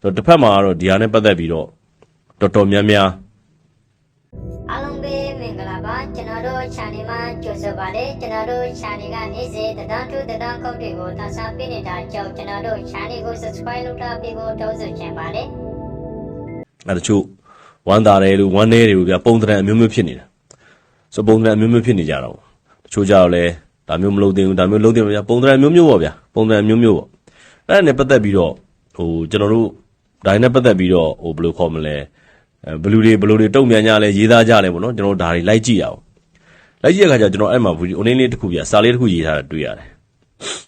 ဆိုတော့တစ်ဖက်မှာကတော့ဒီဟာနဲ့ပတ်သက်ပြီးတော့တော်တော်များများအားလုံးပဲမင်္ဂလာပါကျွန်တော်တို့ channel မှာကြိုဆိုပါတယ်ကျွန်တော်တို့ channel ကနေ့စဉ်တဒန်းထူးတဒန်းကုတ်တွေကိုသတ်စားပေးနေတာကြောင့်ကျွန်တော်တို့ channel ကို subscribe လုပ်ထားပြီးဖို့တောင်းဆိုချင်ပါတယ်အဲတချို့ဝမ်းသာတယ်လို့ဝမ်းနေတယ်လို့ဗျာပုံသဏ္ဍာန်အမျိုးမျိုးဖြစ်နေတာဆိုပုံသဏ္ဍာန်အမျိုးမျိုးဖြစ်နေကြတော့တချို့ကြတော့လဲဒါမျိုးမလုပ်သင့်ဘူးဒါမျိုးလုပ်သင့်ပါဗျာပုံသဏ္ဍာန်အမျိုးမျိုးပေါ့ဗျာပုံသဏ္ဍာန်အမျိုးမျိုးပေါ့အဲ့ဒါနဲ့ပတ်သက်ပြီးတော့ဟိုကျွန်တော်တို့ ဒါနဲ့ပတ်သက်ပြီးတော့ဟိုဘယ်လိုခေါ်မလဲအဲဘလူတွေဘလူတွေတုံ့ပြန်ကြလဲရေးသားကြလဲပေါ့နော်ကျွန်တော်တို့ဒါတွေလိုက်ကြည့်ရအောင်လိုက်ကြည့်ရခါကျကျွန်တော်အဲ့မှာဗီဒီယိုအနည်းလေးတစ်ခုပြစာလေးတစ်ခုရေးထားတာတွေ့ရတယ်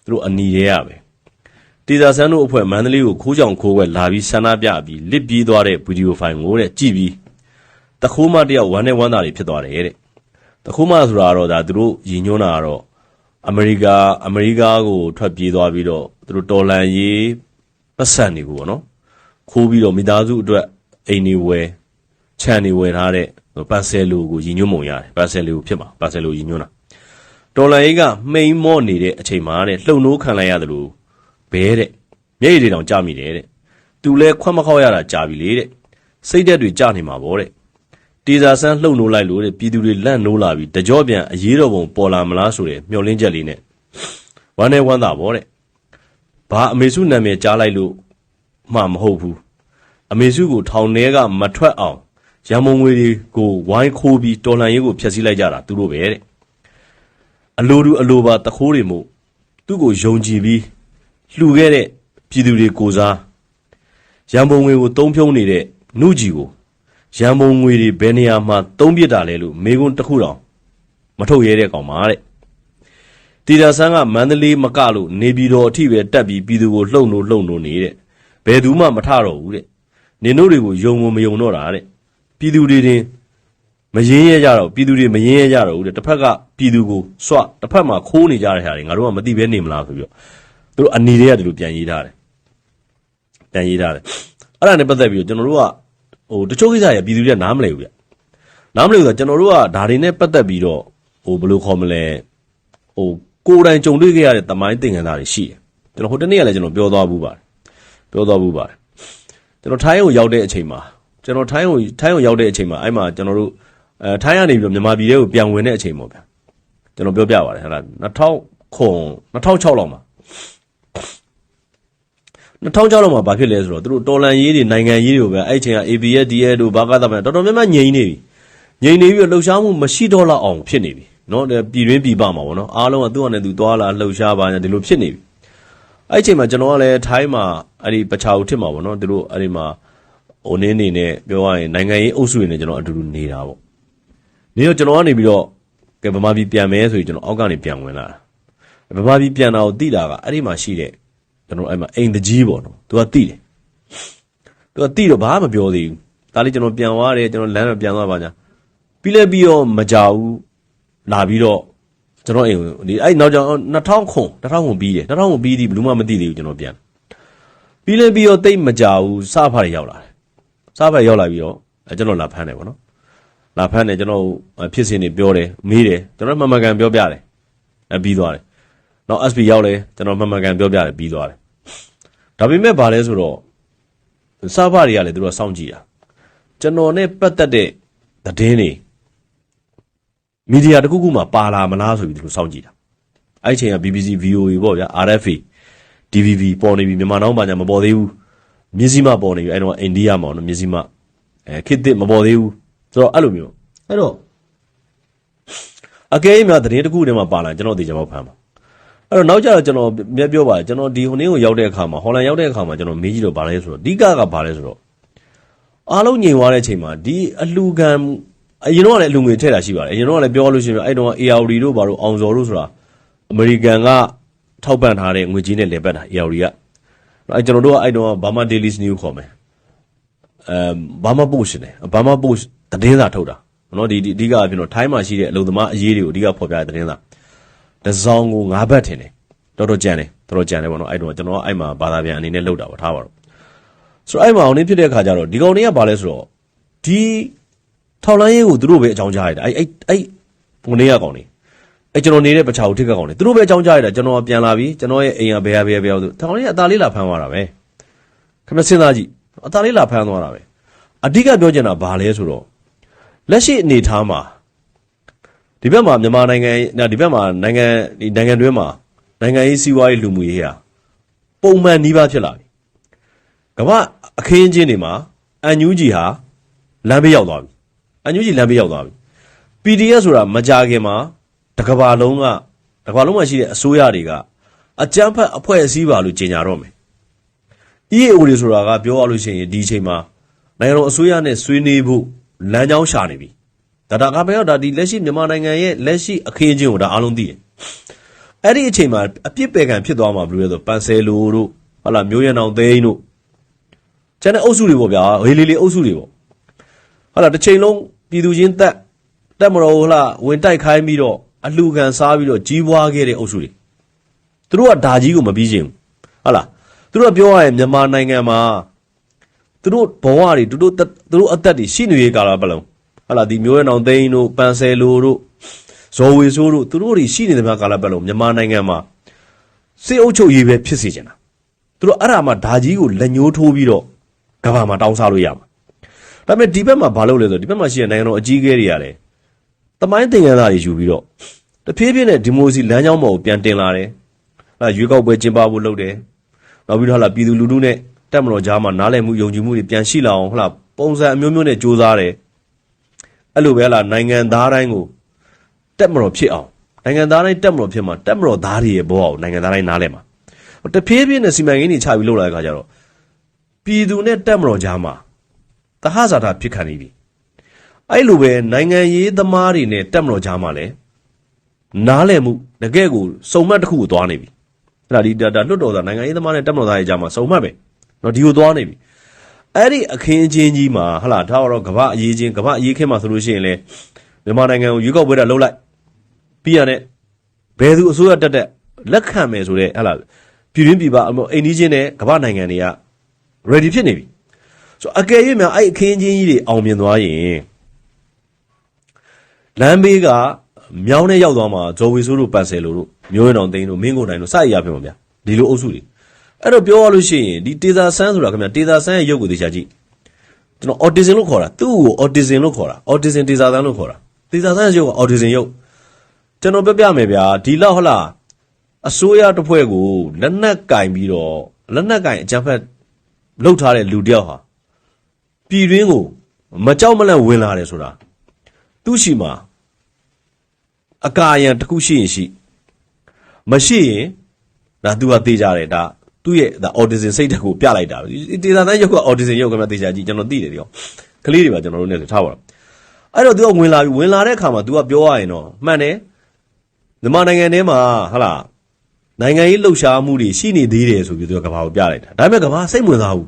သူတို့အနီရဲရပဲတေဇာဆန်းတို့အဖွဲ့မန္တလေးကိုခိုးကြောင်ခိုးဝဲလာပြီးဆန္ဒပြပြီးလစ်ပြေးသွားတဲ့ဗီဒီယိုဖိုင်ကိုတဲ့ကြည့်ပြီးတခိုးမတယောက်ဝမ်းနဲ့ဝမ်းသာတွေဖြစ်သွားတယ်တဲ့တခိုးမဆိုတာကတော့ဒါသူတို့ရည်ညွှန်းတာကတော့အမေရိကအမေရိကကိုထွက်ပြေးသွားပြီးတော့သူတို့တော်လန်ရေးပတ်စံတွေကိုပေါ့နော် ခိုးပြီးတော့မိသားစုအတွက်အိမ်နေဝယ်ခြံနေဝယ်ထားတဲ့ပတ်ဆယ်လိုကိုရည်ညွှန်းပုံရတယ်ပတ်ဆယ်လိုဖြစ်မှာပတ်ဆယ်လိုရည်ညွှန်းတာတော်လန်ရေးကမှိန်မော့နေတဲ့အချိန်မှာတဲ့လှုပ်နိုးခံလိုက်ရတယ်လို့ဘဲတဲ့မျက်ရည်တွေတောင်ကြမိတယ်တဲ့သူလဲခွက်မခောက်ရတာကြာပြီလေတဲ့စိတ်သက်တွေကြနေမှာဗောတဲ့တေဇာဆန်းလှုပ်နိုးလိုက်လို့တဲ့ပြည်သူတွေလန့်နိုးလာပြီးတကြောပြန်အရေးတော်ပုံပေါ်လာမလားဆိုတဲ့မျှော်လင့်ချက်လေးနဲ့ဝမ်းနဲ့ဝမ်းသာဗောတဲ့ဘာအမေစုနာမည်ကြားလိုက်လို့ မှမဟုတ်ဘူးအမေစုကိုထောင်ထဲကမထွက်အောင်ရံမုံငွေတွေကိုဝိုင်းခိုးပြီးတော်လှန်ရေးကိုဖျက်ဆီးလိုက်ကြတာသူတို့ပဲတဲ့အလိုတူအလိုပါတခိုးတွေမို့သူ့ကိုယုံကြည်ပြီးလှူခဲ့တဲ့ပြည်သူတွေကိုစားရန်ပုံငွေကိုတုံးဖြုံးနေတဲ့နှုကြီးကိုရန်ပုံငွေတွေဘယ်နေရာမှာတုံးပစ်တာလဲလို့မေကွန်းတစ်ခုတောင်မထုတ်ရဲတဲ့ကောင်ပါတဲ့တီတာဆန်းကမန္တလေးမကလို့နေပြည်တော်အထိပဲတက်ပြီးပြည်သူကိုလှုံလို့လှုံလို့နေတဲ့ ဘယ်သူမှမထတော့ဘူးတဲ့နင်တို့တွေကိုယုံမမယုံတော့တာတဲ့ပြည်သူတွေတင်မရင်းရဲကြတော့ပြည်သူတွေမရင်းရဲကြတော့ဘူးတဲ့တစ်ဖက်ကပြည်သူကိုစွတစ်ဖက်မှာခိုးနေကြတဲ့ဟာတွေငါတို့ကမသိဘဲနေမလားဆိုပြီးတော့သူတို့အနီတွေကဒီလိုပြန်ရေးထားတယ်ပြန်ရေးထားတယ်အဲ့ဒါနဲ့ပတ်သက်ပြီးတော့ကျွန်တော်တို့ကဟိုတချို့ကိစ္စရပြည်သူတွေကနားမလည်ဘူးဗျနားမလည်ဘူးဆိုတော့ကျွန်တော်တို့ကဒါတွေနဲ့ပတ်သက်ပြီးတော့ဟိုဘယ်လိုခေါ်မလဲဟိုကိုယ်တိုင်ကြုံတွေ့ခဲ့ရတဲ့တမိုင်းသင်ခန်းစာတွေရှိတယ်ကျွန်တော်ဟိုတနေ့ကလည်းကျွန်တော်ပြောသွားဘူးပါတယ် ပြောသွားဘူးပါတယ်ကျွန်တော်ထိုင်းကိုရောက်တဲ့အချိန်မှာကျွန်တော်ထိုင်းကိုထိုင်းကိုရောက်တဲ့အချိန်မှာအဲ့မှာကျွန်တော်တို့အဲထိုင်းကနေပြီးတော့မြန်မာပြည်ထဲကိုပြန်ဝင်တဲ့အချိန်ပေါ့ဗျာကျွန်တော်ပြောပြပါတယ်ဟဲ့လား2000ခွန်2006လောက်မှာ 2006လောက်မှာဘာဖြစ်လဲဆိုတော့သူတို့တော်လန်ရေးတွေနိုင်ငံရေးတွေပဲအဲ့ချိန်က ABS DL တို့ဘာကသာပဲတော်တော်များများငြိမ်နေပြီငြိမ်နေပြီးတော့လှုပ်ရှားမှုမရှိတော့လောက်အောင်ဖြစ်နေပြီเนาะပြည်တွင်းပြည်ပမှာပေါ့နော်အားလုံးကသူ့အနေနဲ့သူသွားလာလှုပ်ရှားပါညာဒီလိုဖြစ်နေပြီ အဲ့ချိန်မှာကျွန်တော်ကလည်းထိုင်းမှာအဲ့ဒီပချာဦးထစ်မှာပေါ့နော်သူတို့အဲ့ဒီမှာဟိုနင်းနေနဲ့ပြောရရင်နိုင်ငံရေးအုပ်စုတွေနဲ့ကျွန်တော်အတူတူနေတာပေါ့နေတော့ကျွန်တော်ကနေပြီးတော့ကဲဗမာပြည်ပြန်မယ်ဆိုပြီးကျွန်တော်အောက်ကနေပြန်ဝင်လာတာဗမာပြည်ပြန်တာကိုသိတာကအဲ့ဒီမှာရှိတဲ့ကျွန်တော်အဲ့မှာအိမ်တကြီးပေါ့နော်သူကတိတယ်သူကတိတော့ဘာမှမပြောသေးဘူးဒါလေးကျွန်တော်ပြန်သွားတယ်ကျွန်တော်လမ်းတော့ပြန်သွားပါညာပြီးလဲပြီးတော့မကြောက်ဘူးလာပြီးတော့ ကျွန်တော်အိမ်ကိုဒီအဲ့နောက်ကြောင်2000ခွန်2000ခွန်ပြီးတယ်2000ခွန်ပြီးသည်ဘယ်သူမှမသိသေးဘူးကျွန်တော်ပြန်ပြီးလဲပြီးတော့တိတ်မကြောက်ဘူးစဖားတွေရောက်လာတယ်စဖားရောက်လာပြီးတော့အဲကျွန်တော်လာဖမ်းတယ်ပေါ့နော်လာဖမ်းတယ်ကျွန်တော်ဖြစ်စဉ်တွေပြောတယ်မေးတယ်ကျွန်တော်မှန်မှန်ကန်ပြောပြတယ်အဲပြီးသွားတယ်နောက် SB ရောက်လဲကျွန်တော်မှန်မှန်ကန်ပြောပြတယ်ပြီးသွားတယ်ဒါပေမဲ့ဗာလဲဆိုတော့စာဖတွေကလည်းသူတို့ကစောင့်ကြည့်တာကျွန်တော်နဲ့ပတ်သက်တဲ့သတင်းတွေ မီဒီယာတစ်ခုခုမှာပါလာမလားဆိုပြီးသူတို့စောင့်ကြည့်တာအဲ့ချိန်က BBC VOA ပေါ့ဗျာ RFA DVB ပေါ်နေပြီမြန်မာနောင်ပါညာမပေါ်သေးဘူးမြစည်းမပေါ်နေပြီအဲ့တော့အိန္ဒိယမှာနော်မြစည်းမအဲခေတ်သစ်မပေါ်သေးဘူးဆိုတော့အဲ့လိုမျိုးအဲ့တော့အကဲအများသတင်းတစ်ခုတည်းမှာပါလာရင်ကျွန်တော်သိချင်မှဖမ်းပါအဲ့တော့နောက်ကြတော့ကျွန်တော်မြတ်ပြောပါတယ်ကျွန်တော်ဒီဟိုနေ့ကိုရောက်တဲ့အခါမှာဟော်လန်ရောက်တဲ့အခါမှာကျွန်တော်မေးကြည့်တော့ဗာလဲဆိုတော့အဓိကကဗာလဲဆိုတော့အားလုံးညင်သွားတဲ့အချိန်မှာဒီအလှခံ အရင်တော့လည်းအလူငွေထည့်တာရှိပါတယ်အရင်တော့လည်းပြောလို့ရှိရင်အဲ့တော့ ARD တို့ဘာလို့အောင်စော်တို့ဆိုတာအမေရိကန်ကထောက်ပံ့ထားတဲ့ငွေကြီးနဲ့လည်ပတ်တာ ARD ကအဲ့ကျွန်တော်တို့ကအဲ့တော့ Burma Daily News ခေါ်မယ်အဲ Burma Post နဲ့ Burma Post သတင်းစာထုတ်တာနော်ဒီအဓိကအဖြစ်တော့ထိုင်းမှာရှိတဲ့အလုံသမားအရေးတွေကိုအဓိကဖော်ပြတဲ့သတင်းစာတစ်စောင်းကို၅ဘတ်ထင်တယ်တော်တော်ကြံတယ်တော်တော်ကြံတယ်ပေါ့နော်အဲ့တော့ကျွန်တော်ကအဲ့မှာဘာသာပြန်အနေနဲ့လောက်တာပါထားပါတော့ဆိုတော့အဲ့မှာအောင်နေဖြစ်တဲ့အခါကျတော့ဒီကောင်တွေကဘာလဲဆိုတော့ဒီ ထောက်လိုင်းရေးကိုသူတို့ပဲအကြောင်းကြားရတာအဲ့အဲ့အဲ့ဟိုနေရကောင်နေအဲ့ကျွန်တော်နေတဲ့ပချာကိုထိခတ်ကောင်နေသူတို့ပဲအကြောင်းကြားရတာကျွန်တော်ပြန်လာပြီကျွန်တော်ရဲ့အိမ်ကဘယ်ဟာဘယ်ဟာဘယ်ဟာဆိုထောင်လေးကအသားလေးလာဖမ်းသွားတာပဲခင်ဗျစဉ်းစားကြည့်အသာလေးလာဖမ်းသွားတာပဲအဓိကပြောချင်တာဘာလဲဆိုတော့လက်ရှိအနေအထားမှာဒီဘက်မှာမြန်မာနိုင်ငံဒါဒီဘက်မှာနိုင်ငံဒီနိုင်ငံတွင်းမှာနိုင်ငံရေးစီးပွားရေးလူမှုရေးဟာပုံမှန်နှီးပါဖြစ်လာပြီကမ္ဘာအခင်းအကျင်းတွေမှာအန်ယူဂျီဟာလမ်းဘေးရောက်သွားပြီ အန်ယူဂျီလမ်းဘေးရောက်သွားပြီ PDF ဆိုတာမကြခင်မှာတကဘာလုံးကတကဘာလုံးမှာရှိတဲ့အစိုးရတွေကအကြမ်းဖက်အဖွဲ့အစည်းပါလို့ကြေညာတော့မယ် EAO တွေဆိုတာကပြောရလို့ရှိရင်ဒီအချိန်မှာနိုင်ငံတော်အစိုးရနဲ့ဆွေးနွေးဖို့လမ်းကြောင်းရှာနေပြီဒါဒါကပဲတော့ဒါဒီလက်ရှိမြန်မာနိုင်ငံရဲ့လက်ရှိအခင်းအကျင်းကိုဒါအားလုံးသိတယ်အဲ့ဒီအချိန်မှာအပြစ်ပယ်ခံဖြစ်သွားမှာဘယ်လိုလဲဆိုပန်ဆယ်လိုတို့ဟာလာမျိုးရံအောင်သိန်းတို့ကျန်တဲ့အုပ်စုတွေပေါ့ဗျာဝေးလေးလေးအုပ်စုတွေပေါ့ဟာလာတစ်ချိန်လုံး ပြည်သူချင်းတက်တက်မတော်ဟလာဝင်တိုက်ခိုင်းပြီးတော့အလှခံစားပြီးတော့ကြီးပွားခဲ့တဲ့အုပ်စုတွေသူတို့ကဒါကြီးကိုမပြီးချင်ဘူးဟုတ်လားသူတို့ကပြောရရင်မြန်မာနိုင်ငံမှာသူတို့ဘဝတွေသူတို့သက်သူတို့အသက်တွေရှိနေရကာလပတ်လုံးဟုတ်လားဒီမျိုးရံအောင်သိန်းတို့ပန်ဆယ်လိုတို့ဇော်ဝေဆိုးတို့သူတို့တွေရှိနေတဲ့ကာလပတ်လုံးမြန်မာနိုင်ငံမှာစေအုပ်ချုပ်ရေးပဲဖြစ်စေချင်တာသူတို့အဲ့ဒါမှဒါကြီးကိုလက်ညှိုးထိုးပြီးတော့ကဘာမှာတောင်းစားလို့ရမှာ ဒါပေမဲ့ဒီဘက်မှာဘာလုပ်လဲဆိုတော့ဒီဘက်မှာရှိတဲ့နိုင်ငံတော်အကြီးအကဲတွေရတယ်တမိုင်းသင်္ကန်းသားတွေယူပြီးတော့တဖြည်းဖြည်းနဲ့ဒီမိုစီလမ်းကြောင်းပေါ်ကိုပြန်တင်လာတယ်အဲ့ဒါရွေးကောက်ပွဲကျင်းပဖို့လုပ်တယ်နောက်ပြီးတော့ဟလာပြည်သူလူထုနဲ့တက်မတော်ကြားမှာနားလည်မှုယုံကြည်မှုတွေပြန်ရှိလာအောင်ဟလာပုံစံအမျိုးမျိုးနဲ့စ조사တယ်အဲ့လိုပဲဟလာနိုင်ငံသားတိုင်းကိုတက်မတော်ဖြစ်အောင်နိုင်ငံသားတိုင်းတက်မတော်ဖြစ်မှာတက်မတော်သားတွေရဲ့ဘဝကိုနိုင်ငံသားတိုင်းနားလည်မှာတဖြည်းဖြည်းနဲ့စီမံကိန်းတွေချပြီးလုပ်လာတဲ့ခါကျတော့ပြည်သူနဲ့တက်မတော်ကြားမှာ တဟဇာတာဖြစ်ခံနေပြီအဲ့လိုပဲနိုင်ငံရေးသမားတွေနဲ့တက်မတော်ကြားမှာလည်းနားလည်မှုတကယ့်ကိုစုံမတ်တစ်ခုကိုသွားနေပြီအဲ့ဒါဒီဒါဒါလွတ်တော်သားနိုင်ငံရေးသမားနဲ့တက်မတော်သားရဲ့ကြားမှာစုံမတ်ပဲနော်ဒီကိုသွားနေပြီအဲ့ဒီအခင်းအကျင်းကြီးမှာဟလာထားတော့ကမ္ဘာအရေးချင်းကမ္ဘာအရေးခင်းမှာဆိုလို့ရှိရင်လေမြန်မာနိုင်ငံကိုရွေးကောက်ပွဲတာလှုပ်လိုက်ပြီးရတဲ့ဘယ်သူအစိုးရတက်တက်လက်ခံမယ်ဆိုတဲ့ဟလာပြည်တွင်းပြည်ပအိန္ဒိချင်းနဲ့ကမ္ဘာနိုင်ငံတွေက ready ဖြစ်နေပြီ ဆိုတော့အကယ်၍များအဲ့အခင်းအကျင်းကြီးတွေအောင်မြင်သွားရင်လမ်းဘေးကမြောင်းနဲ့ရောက်သွားမှာဂျော်ဝီဆိုးတို့ပတ်ဆယ်လို့တို့မျိုးရင်တော်သိန်းတို့မင်းကိုတိုင်တို့စရရဖြစ်မှာဗျာဒီလိုအုပ်စုတွေအဲ့တော့ပြောရလို့ရှိရင်ဒီတေသာဆန်းဆိုတာခင်ဗျာတေသာဆန်းရဲ့ရုပ်ကိုသိချာကြည့်ကျွန်တော် autism လို့ခေါ်တာသူ့ကို autism လို့ခေါ်တာ autism တေသာဆန်းလို့ခေါ်တာတေသာဆန်းရဲ့ရုပ်က autism ရုပ်ကျွန်တော်ပြပြမယ်ဗျာဒီလောက်ဟလာအစိုးရတစ်ဖွဲ့ကိုလက်နက်ကင်ပြီးတော့လက်နက်ကင်အကြမ်းဖက်လှုပ်ထားတဲ့လူတယောက်ဟာ ပြည်တွင်းကိုမကြောက်မလန့်ဝင်လာတယ်ဆိုတာသူ့ရှိမှာအကာအယံတစ်ခုရှိရင်ရှိမရှိရင်ဒါသူကသေးကြတယ်ဒါသူ့ရဲ့ဒါ autism စိတ်ဓာတ်ကိုပြလိုက်တာဒေတာတိုင်းရုပ်က autism ရုပ်ကမှသေချာကြည့်ကျွန်တော်သိတယ်ဒီကောင်ကလေးတွေပါကျွန်တော်တို့နဲ့ဆိုထားပါတော့အဲ့တော့သူကဝင်လာပြီဝင်လာတဲ့အခါမှာ तू ကပြောရရင်တော့မှန်တယ်မြန်မာနိုင်ငံထဲမှာဟာလားနိုင်ငံရေးလှုပ်ရှားမှုတွေရှိနေသေးတယ်ဆိုပြီးသူကကဘာကိုပြလိုက်တာဒါပေမဲ့ကဘာစိတ်ဝင်စားဘူး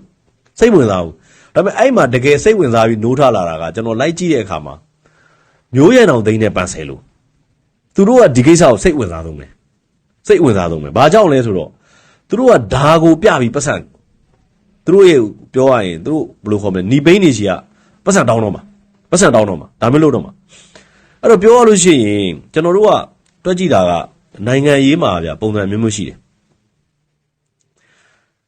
စိတ်ဝင်စားဘူး ဒါပေမဲ့အဲ့မှာတကယ်စိတ်ဝင်စားပြီးနိုးထလာတာကကျွန်တော်လိုက်ကြည့်တဲ့အခါမှာမျိုးရံအောင်သိန်းနဲ့ပန်းဆယ်လို့သူတို့ကဒီကိစ္စကိုစိတ်ဝင်စားဆုံးတယ်စိတ်ဝင်စားဆုံးပဲဘာကြောင့်လဲဆိုတော့သူတို့ကဓာကိုပြပြီးပတ်စံသူတို့ရဲ့ပြောရရင်သူတို့ဘယ်လိုခေါ်မလဲညီပိန်းနေစီကပတ်စံတောင်းတော့မှာပတ်စံတောင်းတော့မှာဒါမျိုးလို့တော့မှာအဲ့တော့ပြောရလို့ရှိရင်ကျွန်တော်တို့ကတွက်ကြည့်တာကနိုင်ငံရေးမှာဗျပုံစံမျိုးမျိုးရှိတယ်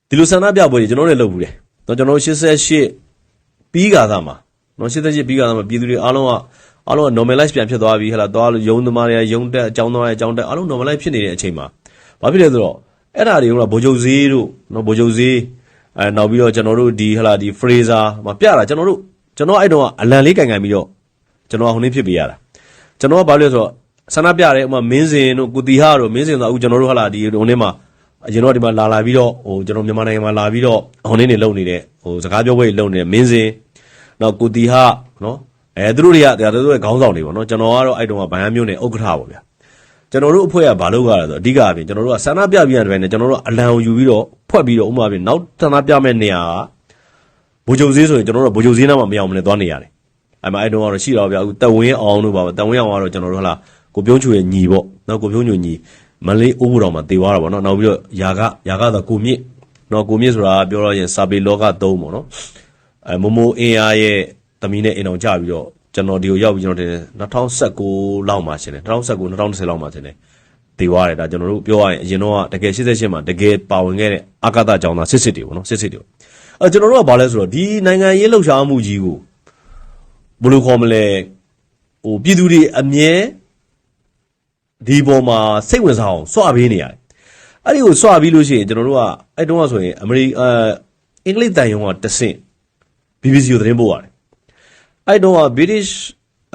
ဒီလိုဆန္ဒပြပွဲတွေကျွန်တော်လည်းလုပ်ဘူးတယ် တော့ကျွန်တော်88ပြီးကာသားမှာနော်88ပြီးကာသားမှာပြည်သူတွေအားလုံးကအားလုံးက normalize ပြန်ဖြစ်သွားပြီဟဲ့လားသွားလို့ယုံသမားတွေကယုံတက်အကြောင်းသားတွေအကြောင်းတက်အားလုံး normalize ဖြစ်နေတဲ့အချိန်မှာဘာဖြစ်လဲဆိုတော့အဲ့ဒါတွေကဗိုလ်ချုပ်ဈေးတို့နော်ဗိုလ်ချုပ်ဈေးအဲနောက်ပြီးတော့ကျွန်တော်တို့ဒီဟဲ့လားဒီ Fraser မှာပြတာကျွန်တော်တို့ကျွန်တော်အဲ့တုန်းကအလံလေးကန်ကန်ပြီးတော့ကျွန်တော်ကဟိုနေ့ဖြစ်ပေးရတာကျွန်တော်ကဘာလို့လဲဆိုတော့ဆန္ဒပြတယ်ဥမာမင်းစင်တို့ကုတီဟာတို့မင်းစင်ဆိုအခုကျွန်တော်တို့ဟလာဒီဟိုနေ့မှာ အရင်တော့ဒီမှာလာလာပြီးတော့ဟိုကျွန်တော်မြန်မာနိုင်ငံမှာလာပြီးတော့ဟိုနေ့နေလုံနေတဲ့ဟိုစကားပြောပွဲလုံနေတဲ့မင်းစင်နောက်ကုတီဟာနော်အဲသူတို့တွေကဒါတို့ရဲ့ခေါင်းဆောင်တွေပေါ့နော်ကျွန်တော်ကတော့အဲ့တုန်းကဗဟန်းမျိုးနဲ့ဥက္ကဋ္ဌပေါ့ဗျာကျွန်တော်တို့အဖွဲ့ကဘာလုပ်ရလဲဆိုတော့အဓိကအပြင်ကျွန်တော်တို့ကဆန္ဒပြပြီးရတယ်နဲ့ကျွန်တော်တို့ကအလံကိုယူပြီးတော့ဖွက်ပြီးတော့ဥမာပြင်နောက်ဆန္ဒပြမဲ့နေရာကဘိုးချုပ်ဈေးဆိုရင်ကျွန်တော်တို့ကဘိုးချုပ်ဈေးနားမှာမရောက်မနဲ့သွားနေရတယ်အဲ့မှာအဲ့တုန်းကတော့ရှိတော့ဗျာအခုတက်ဝင်းအောင်တို့ပါတက်ဝင်းအောင်ကတော့ကျွန်တော်တို့ဟလာကိုပြုံးချူရဲ့ညီပေါ့နော်ကိုပြုံးချူညီ မလေးအိုးဘူတော်မှာတေသွားတာပေါ့နော်နောက်ပြီးတော့ယာကယာကတော့ကိုမြင့်နော်ကိုမြင့်ဆိုတာပြောရရင်စာပေလောက3ပေါ့နော်အဲမမိုအင်အားရဲ့တမီးနဲ့အိမ်အောင်ကြပြီးတော့ကျွန်တော်ဒီကိုရောက်ပြီးကျွန်တော်တင်2019လောက်မှာရှင်တယ်2019 2020လောက်မှာရှင်တယ်တေသွားတယ်ဒါကျွန်တော်တို့ပြောရရင်အရင်တော့တကယ်88မှာတကယ်ပါဝင်ခဲ့တဲ့အာကာသကြောင့်သာစစ်စစ်တွေပေါ့နော်စစ်စစ်တွေအဲကျွန်တော်တို့ကဘာလဲဆိုတော့ဒီနိုင်ငံရေးလှုပ်ရှားမှုကြီးကိုဘယ်လိုခေါ်မလဲဟိုပြည်သူတွေအမြဲ ဒီပေါ်မှာစိတ်ဝင်စားအောင်စွာပေးနေရတယ်အဲ့ဒီကိုစွာပြီးလို့ရှိရင်ကျွန်တော်တို့ကအဲ့တုန်းကဆိုရင်အမေရိအဲအင်္ဂလိပ်တန်ရုံကတဆင့် BBC ကိုသတင်းပို့ရတယ်အဲ့တုန်းက British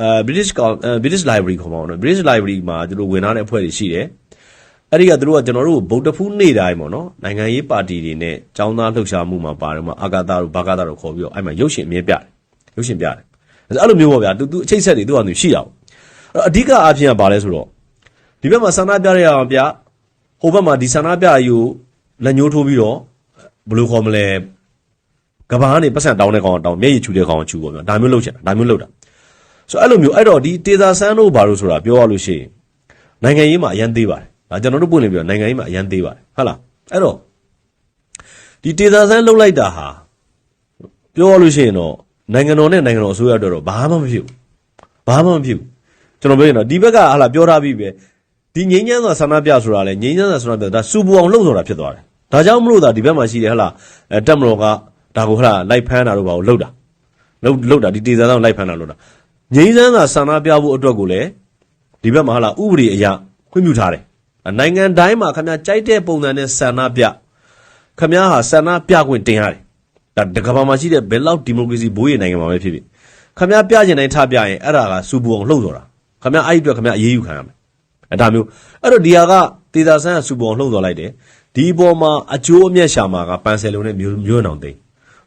အဲ British ကောင်အဲ British Library ခေါ်မှာပေါ့နော် British Library မှာသူတို့ဝင်ထားတဲ့အဖွဲ့တွေရှိတယ်အဲ့ဒီကသူတို့ကကျွန်တော်တို့ဗုဒ္ဓဖူးနေ့တိုင်းပေါ့နော်နိုင်ငံရေးပါတီတွေနဲ့ចောင်းသားလှုပ်ရှားမှုမှာပါတယ်မှာအာဂါတာတို့ဘာဂါတာတို့ခေါ်ပြီးတော့အဲ့မှာရုပ်ရှင်အမြဲပြတယ်ရုပ်ရှင်ပြတယ်အဲ့လိုမျိုးပေါ့ဗျာသူသူအချိတ်ဆက်တွေသူကသူရှိတာပေါ့အဲ့တော့အဓိကအားဖြင့်ကဘာလဲဆိုတော့ ဒီဘက်မှာဆန္ဒပြရအောင်ဗျဟိုဘက်မှာဒီဆန္ဒပြယူလက်ညှိုးထိုးပြီးတော့ဘယ်လိုခေါ်မလဲကဘာကနေပတ်စံတောင်းတဲ့ကောင်ကတောင်းမျက်ရည်ချူတဲ့ကောင်ကချူပေါ့ဗျာဒါမျိုးလုပ်ချင်တာဒါမျိုးလုပ်တာဆိုတော့အဲ့လိုမျိုးအဲ့တော့ဒီတေသာဆန်းတို့ဘာလို့ဆိုတာပြောရလို့ရှိရင်နိုင်ငံရေးမှာအရန်သေးပါတယ်ဒါကျွန်တော်တို့ပွင့်လင်းပြောနိုင်ငံရေးမှာအရန်သေးပါတယ်ဟုတ်လားအဲ့တော့ဒီတေသာဆန်းလှုပ်လိုက်တာဟာပြောရလို့ရှိရင်တော့နိုင်ငံတော်နဲ့နိုင်ငံတော်အစိုးရအတွက်တော့ဘာမှမဖြစ်ဘူးဘာမှမဖြစ်ဘူးကျွန်တော်ပြောရင်တော့ဒီဘက်ကဟာလာပြောထားပြီးပဲ ဒီငိမ့်ချမ်းသာဆန္ဒပြဆိုတာလေငိမ့်ချမ်းသာဆန္ဒပြဒါစူပူအောင်လှုပ်ဆိုတာဖြစ်သွားတယ်ဒါကြောင့်မလို့သာဒီဘက်မှာရှိတယ်ဟလာအဲတက်မတော်ကဒါကိုဟလာလိုက်ဖမ်းတာတို့ဘာကိုလှုပ်တာလှုပ်လှုပ်တာဒီတေသာဆန်းကိုလိုက်ဖမ်းတာလှုပ်တာငိမ့်ချမ်းသာဆန္ဒပြဖို့အတွက်ကိုလည်းဒီဘက်မှာဟလာဥပဒေအရခွင့်ပြုထားတယ်နိုင်ငံတိုင်းမှာခင်ဗျာကြိုက်တဲ့ပုံစံနဲ့ဆန္ဒပြခင်ဗျားဟာဆန္ဒပြခွင့်တင်ရတယ်ဒါတကဘာမှာရှိတဲ့ဘယ်လောက်ဒီမိုကရေစီဘိုးရည်နိုင်ငံမှာပဲဖြစ်ဖြစ်ခင်ဗျားပြကျင်တိုင်းထပြရင်အဲ့ဒါကစူပူအောင်လှုပ်တော့တာခင်ဗျားအဲ့ဒီအတွက်ခင်ဗျားအေးအေးယူခံရမယ် အဲ့ဒါမျိုးအဲ့တော့ဒီဟာကတေသာဆန်းကစူပူအောင်လှုပ်တော်လိုက်တယ်ဒီအပေါ်မှာအကျိုးအမြတ်ရှာမှာကပန်ဆယ်လုံးနဲ့မျိုးမျိုးနောင်သိန်း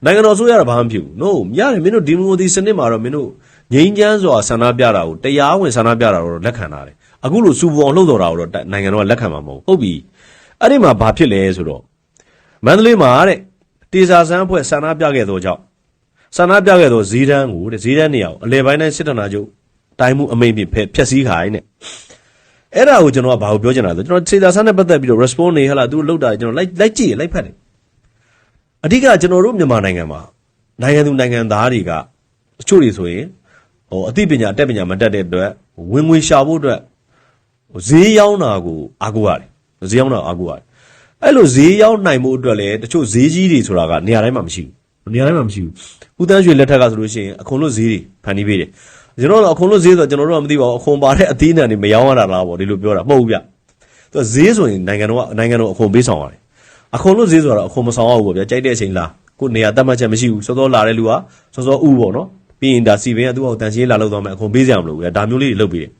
နိုင်ငံတော်ဆိုရတာဘာမှမဖြစ်ဘူး no ရတယ်မင်းတို့ဒီမိုကရေစီစနစ်မှာတော့မင်းတို့ငြိမ်းချမ်းစွာဆန္ဒပြတာကိုတရားဝင်ဆန္ဒပြတာတော့လက်ခံတာတယ်အခုလို့စူပူအောင်လှုပ်တော်တာကိုတော့နိုင်ငံတော်ကလက်ခံမှာမဟုတ်ဟုတ်ပြီအဲ့ဒီမှာဘာဖြစ်လဲဆိုတော့မန္တလေးမှာတဲ့တေစာဆန်းအဖွဲ့ဆန္ဒပြခဲ့သောကြောင့်ဆန္ဒပြခဲ့သောဈေးတန်းကိုတဲ့ဈေးတန်းနေအောင်အလဲပိုင်းတိုင်းစစ်တနာချုပ်တိုင်းမှုအမိန့်ဖြင့်ဖက်ဖျက်ဆီးခိုင်းတဲ့ အဲ့ဒါကိုကျွန်တော်ကဘာကိုပြောချင်တာလဲဆိုကျွန်တော်တေစာဆန်းနဲ့ပတ်သက်ပြီးတော့ response နေဟလာသူလောက်တာကျွန်တော်လိုက်လိုက်ကြည့်လိုက်ဖတ်တယ်အဓိကကျွန်တော်တို့မြန်မာနိုင်ငံမှာနိုင်ငံသူနိုင်ငံသားတွေကတချို့တွေဆိုရင်ဟိုအသိပညာအတက်ပညာမတက်တဲ့အတွက်ဝင်ငွေရှာဖို့အတွက်ဟိုဈေးရောက်တာကိုအားကိုးရတယ်ဈေးရောက်တာကိုအားကိုးရတယ်အဲ့လိုဈေးရောက်နိုင်မှုအတွက်လည်းတချို့ဈေးကြီးတွေဆိုတာကနေရာတိုင်းမှာမရှိဘူးနေရာတိုင်းမှာမရှိဘူးဦးတန်းရွှေလက်ထက်ကဆိုလို့ရှိရင်အခွန်လွတ်ဈေးတွေဖန်တီးပေးတယ် ကျွန်တော်တို့အခွန်လွတ်ဈေးဆိုတော့ကျွန်တော်တို့ကမသိပါဘူးအခွန်ပါတဲ့အသီးအနှံတွေမရောင်းရတာလားပေါ့ဒီလိုပြောတာမဟုတ်ဘူးဗျသူကဈေးဆိုရင်နိုင်ငံတော်ကနိုင်ငံတော်အခွန်ပေးဆောင်ရတယ်အခွန်လွတ်ဈေးဆိုတော့အခွန်မဆောင်ရဘူးပေါ့ဗျာကြိုက်တဲ့အချိန်လာကိုနေရာတတ်မှတ်ချက်မရှိဘူးစောစောလာတဲ့လူကစောစောဥပေါ့နော်ပြီးရင်ဒါစီပင်ကသူ့အောင်တန်ရှင်းလာလို့သွားမယ်အခွန်ပေးစရာမလိုဘူးဗျာဒါမျိုးလေးတွေလုပ်ပေးတယ်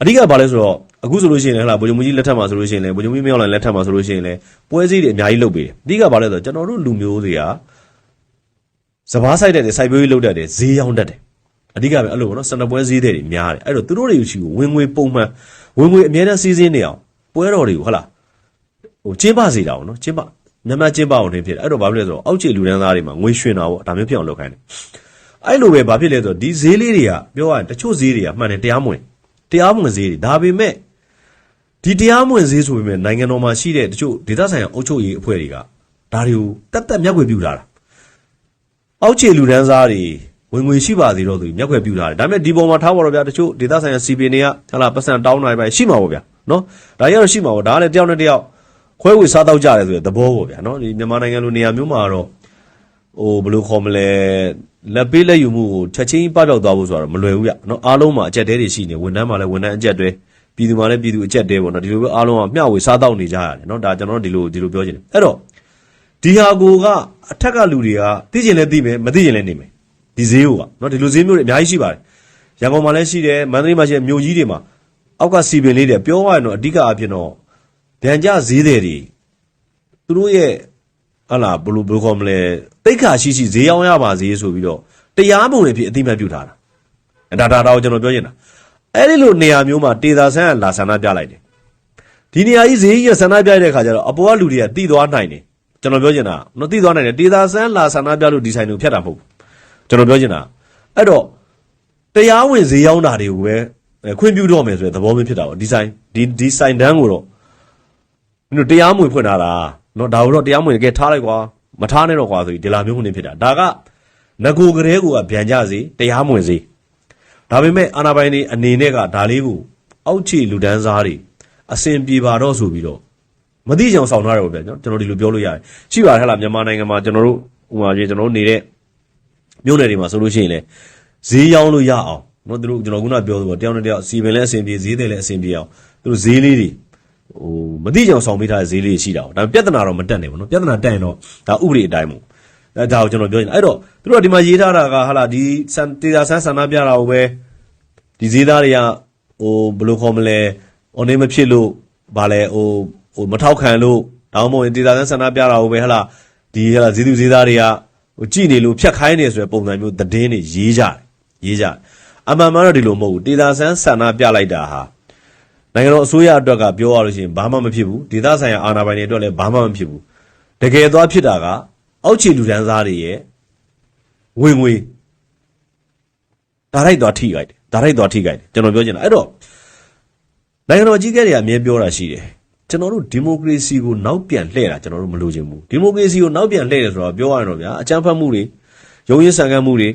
အဓိကဘာလဲဆိုတော့အခုဆိုလို့ရှိရင်လည်းဟလာဗိုလ်ချုပ်မူကြီးလက်ထက်မှာဆိုလို့ရှိရင်လည်းဗိုလ်ချုပ်မူကြီးမြောက်လိုင်လက်ထက်မှာဆိုလို့ရှိရင်လည်းပွဲစည်းတွေအများကြီးလုပ်ပေးတယ်အဓိကဘာလဲဆိုတော့ကျွန်တော်တို့လူမျိုးတွေကစဘာဆိုင်တဲ့စိုက်ပျိုးရေးလုပ်တတ်တယ်ဈေးရောင်းတတ်တယ် အဓိကပဲအဲ့လိုပေါ့နော်စနပွဲဈေးတွေများတယ်အဲ့တော့သူတို့တွေရှိကိုဝင်ငွေပုံမှန်ဝင်ငွေအများနဲ့စီးစင်းနေအောင်ပွဲတော်တွေကိုဟလာဟိုကျင်းပစေတာပေါ့နော်ကျင်းပနမကျင်းပအောင်နေဖြစ်တယ်အဲ့တော့ဘာဖြစ်လဲဆိုတော့အောက်ခြေလူတန်းသားတွေမှာငွေရွှင်တာပေါ့ဒါမျိုးဖြစ်အောင်လုပ်ခိုင်းတယ်အဲ့လိုပဲဘာဖြစ်လဲဆိုတော့ဒီဈေးလေးတွေကပြောရရင်တချို့ဈေးတွေကမှန်တယ်တရားမဝင်တရားမဝင်ဈေးတွေဒါပေမဲ့ဒီတရားမဝင်ဈေးဆိုပေမဲ့နိုင်ငံတော်မှာရှိတဲ့တချို့ဒေသဆိုင်ရာအုပ်ချုပ်ရေးအဖွဲ့တွေကဒါတွေကိုတတ်တတ်မျက်ွယ်ပြုလာတာအောက်ခြေလူတန်းစားတွေ ဝင်ငွေရှိပါသေးတော့သူမျက်ွယ်ပြုလာတယ်ဒါပေမဲ့ဒီပုံမှာထားပါတော့ဗျာတချို့ဒေသဆိုင်ရာစီပင်တွေကဟလာပတ်စံတောင်းနိုင်ပါရှိမှာပေါ့ဗျာနော်ဒါရတော့ရှိမှာပေါ့ဒါကလည်းတယောက်နဲ့တယောက်ခွဲဝေစားတော့ကြတယ်ဆိုတဲ့သဘောပေါ့ဗျာနော်ဒီမြန်မာနိုင်ငံလိုနေရာမျိုးမှာတော့ဟိုဘယ်လိုခေါ်မလဲလက်ပေးလက်ယူမှုကိုချက်ချင်းပပျောက်သွားဖို့ဆိုတော့မလွယ်ဘူးဗျနော်အားလုံးမှာအကြက်တဲတွေရှိနေဝန်ထမ်းမှာလည်းဝန်ထမ်းအကြက်တဲပြည်သူမှာလည်းပြည်သူအကြက်တဲပေါ့နော်ဒီလိုပဲအားလုံးကမျှဝေစားတော့နေကြရတယ်နော်ဒါကျွန်တော်တို့ဒီလိုဒီလိုပြောချင်တယ်အဲ့တော့ဒီဟာကိုကအထက်ကလူတွေကသိကျင်လည်းသိမယ်မသိကျင်လည်းနေမယ် ဒီဈေးကိုကနော်ဒီလိုဈေးမျိုးတွေအများကြီးရှိပါတယ်ရန်ကုန်မှာလည်းရှိတယ်မန္တလေးမှာရှိတယ်မြို့ကြီးတွေမှာအောက်ကစီပင်လေးတွေပြောရရင်တော့အဓိကအဖြစ်တော့ဗျံကြဈေးတွေတွေသူတို့ရဲ့ဟလာဘလို့ဘလို့ခေါ်မလဲတိတ်ခါရှိရှိဈေးရောက်ရပါစေဆိုပြီးတော့တရားမဝင်ဖြစ်အတိမတ်ပြုထားတာအဲဒါဒါတော့ကျွန်တော်ပြောချင်တာအဲ့ဒီလိုနေရာမျိုးမှာတေသာဆန်းကလာဆန္ဒပြလိုက်တယ်ဒီနေရာကြီးဈေးကြီးဆန္ဒပြတဲ့ခါကျတော့အပေါ်ကလူတွေကတိသွားနိုင်တယ်ကျွန်တော်ပြောချင်တာနော်တိသွားနိုင်တယ်တေသာဆန်းလာဆန္ဒပြလို့ဒီဆိုင်ကိုဖျက်တာမဟုတ်ဘူး ကျွန်တော်ပြောချင်တာအဲ့တော့တရားဝင်ဈေးရောက်တာတွေကိုပဲခွင့်ပြုတော့မယ်ဆိုတဲ့သဘောမျိုးဖြစ်တာပေါ့ဒီဆိုင်ဒီဒီဆိုင်တန်းကိုတော့မင်းတို့တရားမဝင်ဖွင့်ထားတာနော်ဒါကိုတော့တရားမဝင်တကယ်ထားလိုက်ကွာမထားနဲ့တော့ကွာဆိုပြီးဒီလာမျိုးခုနေဖြစ်တာဒါကငကိုကလေးကိုကဗျံကြစေတရားမဝင်စေဒါပေမဲ့အာနာပိုင်တွေအနေနဲ့ကဒါလေးကိုအောက်ခြေလူဒန်းစားတွေအစင်ပြေပါတော့ဆိုပြီးတော့မသိကြအောင်ဆောင်ထားတယ်ပေါ့ဗျာနော်ကျွန်တော်ဒီလိုပြောလို့ရတယ်ရှိပါတယ်ဟဲ့လားမြန်မာနိုင်ငံမှာကျွန်တော်တို့ဟဥပမာကြီးကျွန်တော်တို့နေတဲ့ မြို့နယ်တွေမှာဆိုလို့ရှိရင်လေဈေးရောင်းလို့ရအောင်နော်သူတို့ကျွန်တော်ခုနပြောသလိုတယောက်နဲ့တယောက်စီပင်လည်းအဆင်ပြေဈေးတယ်လည်းအဆင်ပြေအောင်သူတို့ဈေးလေးတွေဟိုမတိကျအောင်ဆောင်ပေးထားတဲ့ဈေးလေးတွေရှိတာပေါ့ဒါပေမဲ့ပြဿနာတော့မတက်နိုင်ဘူးနော်ပြဿနာတက်ရင်တော့ဒါဥပဒေအတိုင်းပေါ့အဲဒါကိုကျွန်တော်ပြောနေတာအဲ့တော့သူတို့ကဒီမှာရေးထားတာကဟာလာဒီစံတေသာဆန်းဆန္ဒပြတာကိုပဲဒီဈေးသားတွေကဟိုဘယ်လိုခေါ်မလဲ online မဖြစ်လို့ဗာလဲဟိုဟိုမထောက်ခံလို့တောင်းမဝင်တေသာဆန်းဆန္ဒပြတာကိုပဲဟာလာဒီဟာလာဈေးသူဈေးသားတွေက ဟိုကြည်နေလို့ဖြတ်ခိုင်းနေဆိုတဲ့ပုံစံမျိုးသတင်းတွေရေးကြတယ်ရေးကြတယ်အမှန်မှန်တော့ဒီလိုမဟုတ်ဘူးတေသာဆန်းဆန္ဒပြလိုက်တာဟာနိုင်ငံတော်အစိုးရအတွက်ကပြောရလို့ရှိရင်ဘာမှမဖြစ်ဘူးဒေသဆိုင်ရာအာဏာပိုင်တွေအတွက်လည်းဘာမှမဖြစ်ဘူးတကယ်သွားဖြစ်တာကအောက်ခြေလူဒန်းစားတွေရဲ့ဝင်ငွေဒါရိုက်သွားထိခိုက်တယ်ဒါရိုက်သွားထိခိုက်တယ်ကျွန်တော်ပြောချင်တာအဲ့တော့နိုင်ငံတော်အကြီးအကဲတွေကအမြဲပြောတာရှိတယ် ကျွန်တော်တို့ဒီမိုကရေစီကိုနောက်ပြန်လှည့်တာကျွန်တော်တို့မလိုချင်ဘူးဒီမိုကရေစီကိုနောက်ပြန်လှည့်တယ်ဆိုတော့ပြောရရင်တော့ဗျာအကြမ်းဖက်မှုတွေရုံးရင်းဆန်ကမ်းမှုတွေ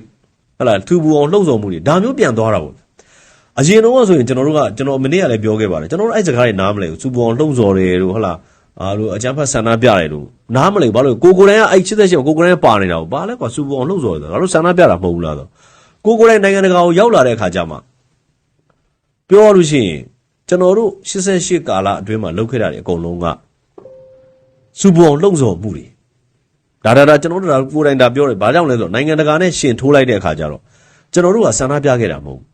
ဟလာထူပူအောင်လှုပ်ဆောင်မှုတွေဒါမျိုးပြန်သွားတာပေါ့အရင်တော့ဆိုရင်ကျွန်တော်တို့ကကျွန်တော်မနေ့ကလည်းပြောခဲ့ပါတယ်ကျွန်တော်တို့အဲ့စကားတွေနားမလဲဘူးစူပူအောင်လှုပ်ဆော်တယ်လို့ဟလာအာလို့အကြမ်းဖက်ဆန္ဒပြတယ်လို့နားမလဲဘူးဘာလို့ကိုကိုတိုင်းကအဲ့88ကိုကိုကိုတိုင်းပါနေတာကိုဘာလဲကွာစူပူအောင်လှုပ်ဆော်တယ်ငါတို့ဆန္ဒပြတာမဟုတ်ဘူးလားဆိုကိုကိုတိုင်းနိုင်ငံတကာကိုရောက်လာတဲ့အခါကျမှပြောရလို့ရှိရင် ကျွန်တော်တို့88ကာလအတွင်းမှာလုပ်ခဲ့တာတွေအကုန်လုံးကစူပူအောင်လှုံ့ဆော်မှုတွေဒါဒါဒါကျွန်တော်တို့ဒါကိုယ်တိုင်ဒါပြောတယ်ဘာကြောင့်လဲဆိုတော့နိုင်ငံတကာနဲ့ရှင်ထိုးလိုက်တဲ့အခါကျတော့ကျွန်တော်တို့ကဆန္ဒပြခဲ့တာမဟုတ်ဘူး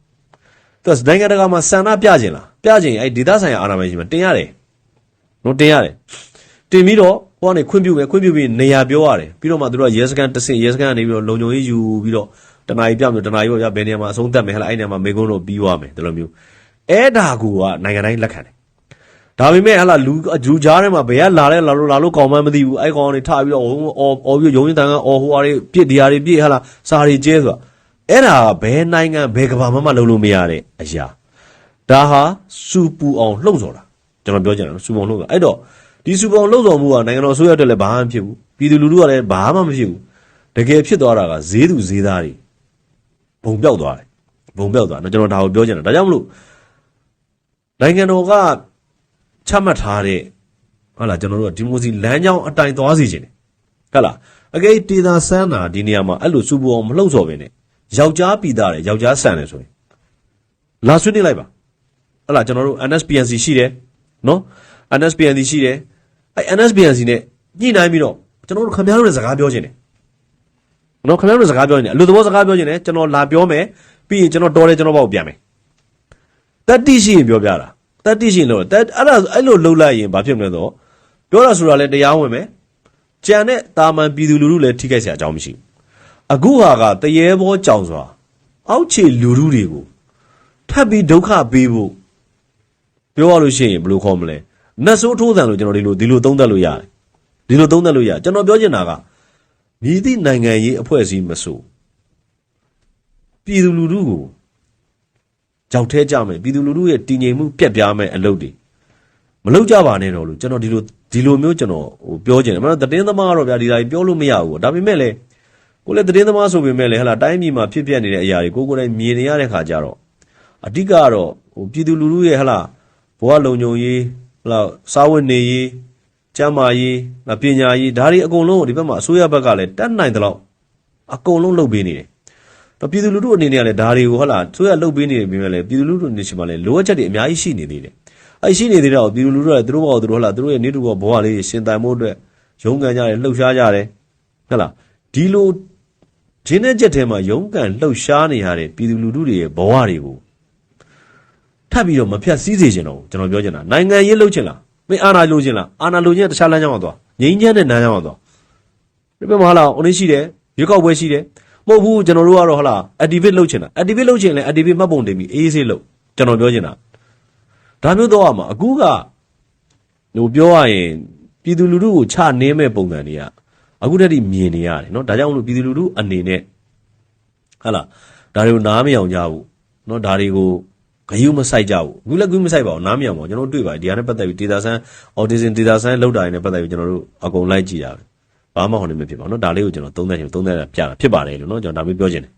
သူကနိုင်ငံတကာမှာဆန္ဒပြခြင်းလားပြခြင်းအဲ့ဒေသဆိုင်ရာအာဏာပိုင်ကြီးမှာတင်ရတယ်နော်တင်ရတယ်တင်ပြီးတော့ဟိုကနေခွင့်ပြုမယ်ခွင့်ပြုပြီးနေရာပြောရတယ်ပြီးတော့မှသူတို့ကရဲစခန်းတစ်ဆင့်ရဲစခန်းကနေပြီးတော့လုံခြုံရေးယူပြီးတော့တနားကြီးပြမယ်တနားကြီးပေါ့ဗျာဘယ်နေရာမှာအဆုံးသတ်မယ်ဟဲ့လားအဲ့နေရာမှာမေကုန်းတို့ပြီးသွားမယ်ဒီလိုမျိုး အဲ့ဒါကူကနိုင်ငံတိုင်းလက်ခံတယ်ဒါပေမဲ့ဟလာလူလူကြားထဲမှာဘယ်ကလာလဲလာလို့လာလို့ကောင်းမှန်းမသိဘူးအဲ့ကောင်တွေထပြီးတော့အော်အော်ပြီးရုံရင်တန်ကအော်ဟိုဟာတွေပြစ်တရားတွေပြစ်ဟလာစာတွေကျဲဆိုတာအဲ့ဒါကဘယ်နိုင်ငံဘယ်ကဘာမှမလုပ်လို့မရတဲ့အရာဒါဟာစူပူအောင်လှုံ့ဆော်တာကျွန်တော်ပြောချင်တယ်စူပူအောင်လှုံ့ဆော်အဲ့တော့ဒီစူပူအောင်လှုံ့ဆော်မှုကနိုင်ငံတော်အစိုးရအတွက်လည်းဘာမှမဖြစ်ဘူးပြည်သူလူထုကလည်းဘာမှမဖြစ်ဘူးတကယ်ဖြစ်သွားတာကဈေးသူဈေးသားတွေဘုံပြောက်သွားတယ်ဘုံပြောက်သွားတယ်ကျွန်တော်ဒါကိုပြောချင်တယ်ဒါကြောင့်မလို့ နိုင်ငံတော်ကချမှတ်ထားတဲ့ဟုတ်လားကျွန်တော်တို့ကဒီမိုစီလမ်းကြောင်းအတိုင်သွားစီခြင်းတယ်ဟုတ်လားအကယ်ဒေတာဆန်းတာဒီနေရာမှာအဲ့လိုစူပူအောင်မလှုပ်ဆော်ပဲနဲ့ယောက်ျားပြည်သားတယ်ယောက်ျားဆန်တယ်ဆိုရင်လာဆွေးနွေးလိုက်ပါဟုတ်လားကျွန်တော်တို့ NSPNC ရှိတယ်နော် NSPNC ရှိတယ်အဲ့ NSPNC နဲ့ညှိနှိုင်းပြီးတော့ကျွန်တော်တို့ခင်ဗျားတို့နဲ့စကားပြောခြင်းတယ်နော်ခင်ဗျားတို့နဲ့စကားပြောခြင်းတယ်အလိုသဘောစကားပြောခြင်းတယ်ကျွန်တော်လာပြောမယ်ပြီးရင်ကျွန်တော်တော်တယ်ကျွန်တော်ဘောက်ပြန်မယ် တတိရှိရင်ပြောပြတာတတိရှိရင်လို့တက်အဲ့ဒါအဲ့လိုလှုပ်လိုက်ရင်ဘာဖြစ်မလဲဆိုတော့ပြောတာဆိုတာလည်းတရားဝင်မယ်ကြံတဲ့တာမန်ပြည်သူလူထုလည်းထိခိုက်စရာအကြောင်းမရှိဘူးအခုဟာကတရေဘောကြောင်စွာ အောက်ခြေလူထုတွေကိုထပ်ပြီးဒုက္ခပေးဖို့ပြောရလို့ရှိရင်ဘယ်လိုခေါ်မလဲနတ်ဆိုးထိုးတယ်လို့ကျွန်တော်ဒီလိုဒီလိုသုံးသပ်လို့ရတယ်ဒီလိုသုံးသပ်လို့ရကျွန်တော်ပြောချင်တာကမြည်သည့်နိုင်ငံရေးအဖွဲ့အစည်းမဆိုပြည်သူလူထုကို ကြောက်ထဲကြမယ်ပြည်သူလူထုရဲ့တည်ငြိမ်မှုပြက်ပြားမယ်အလုပ်တွေမလုပ်ကြပါနဲ့တော့လို့ကျွန်တော်ဒီလိုဒီလိုမျိုးကျွန်တော်ဟိုပြောချင်တယ်မဟုတ်သတင်းသမားကတော့ဗျာဒီဓာတ်ပြောလို့မရဘူးဒါပေမဲ့လည်းကိုလည်းသတင်းသမားဆိုပေမဲ့လည်းဟလာတိုင်းပြည်မှာဖြစ်ပျက်နေတဲ့အရာတွေကိုကိုယ်ကိုယ်တိုင်မြင်နေရတဲ့ခါကျတော့အဓိကကတော့ဟိုပြည်သူလူထုရဲ့ဟလာဘဝလုံခြုံရေးဟလာစားဝတ်နေရေးကျန်းမာရေးငါပညာရေးဒါတွေအကုန်လုံးကိုဒီဘက်မှာအစိုးရဘက်ကလည်းတတ်နိုင်တဲ့လောက်အကုန်လုံးလုပ်ပေးနေတယ်တော့ ပြည်သူလူထုအနေနဲ့ကလည်းဒါတွေကိုဟုတ်လားဆိုရလှုပ်ပေးနေတယ်ပြင်မဲ့လည်းပြည်သူလူထုအနေနဲ့ရှိမှလည်းလိုအပ်ချက်တွေအများကြီးရှိနေသေးတယ်။အဲရှိနေသေးတော့ပြည်သူလူထုကလည်းသူတို့ဘောသူတို့ဟုတ်လားသူတို့ရဲ့နေတူဘောဘဝလေးရှင်တိုင်မှုအတွက်ရုန်းကန်ကြတယ်လှုပ်ရှားကြတယ်ဟုတ်လားဒီလိုဂျင်းတဲ့ချက်ထဲမှာရုန်းကန်လှုပ်ရှားနေရတဲ့ပြည်သူလူထုတွေရဲ့ဘဝတွေကိုထပ်ပြီးတော့မဖြတ်စည်းစေချင်တော့ဘူးကျွန်တော်ပြောချင်တာနိုင်ငံရေးလှုပ်ချင်လားမင်းအာဏာလိုချင်လားအာဏာလိုချင်တခြားလမ်းကြောင်းမှာသွားငြိမ်းချမ်းတဲ့လမ်းကြောင်းမှာသွားဒီဘက်မှာဟာလာအုံလေးရှိတယ်ရွေးကောက်ပွဲရှိတယ် မဟုတ်ဘူးကျွန်တော်တို့ကတော့ဟာလာ activate လုပ်ချင်တာ activate လုပ်ချင်လဲ activate မှတ်ပုံတင်ပြီးအေးဆေးလုပ်ကျွန်တော်ပြောချင်တာဒါမျိုးတော့ရမှာအခုကဟိုပြောရရင်ပြည်သူလူထုကိုချနင်းမဲ့ပုံစံတွေကအခုတည်းကမြင်နေရတယ်เนาะဒါကြောင့်မလို့ပြည်သူလူထုအနေနဲ့ဟာလာဒါတွေကိုနားမယောင်ကြဘူးเนาะဒါတွေကိုဂယုမဆိုင်ကြဘူးအခုလည်းဂယုမဆိုင်ပါဘူးနားမယောင်ပါဘူးကျွန်တော်တို့တွေ့ပါတယ်ဒီဟာနဲ့ပတ်သက်ပြီး data science autism data science လောက်တာတွေနဲ့ပတ်သက်ပြီးကျွန်တော်တို့အကုန်လိုက်ကြည့်ရတယ် ဘာမှဟောနေမဖြစ်ပါဘူးเนาะဒါလေးကိုကျွန်တော်သုံးသပ်ချင်သုံးသပ်ပြတာဖြစ်ပါတယ်လို့เนาะကျွန်တော်ဒါမျိုးပြောချင်တယ်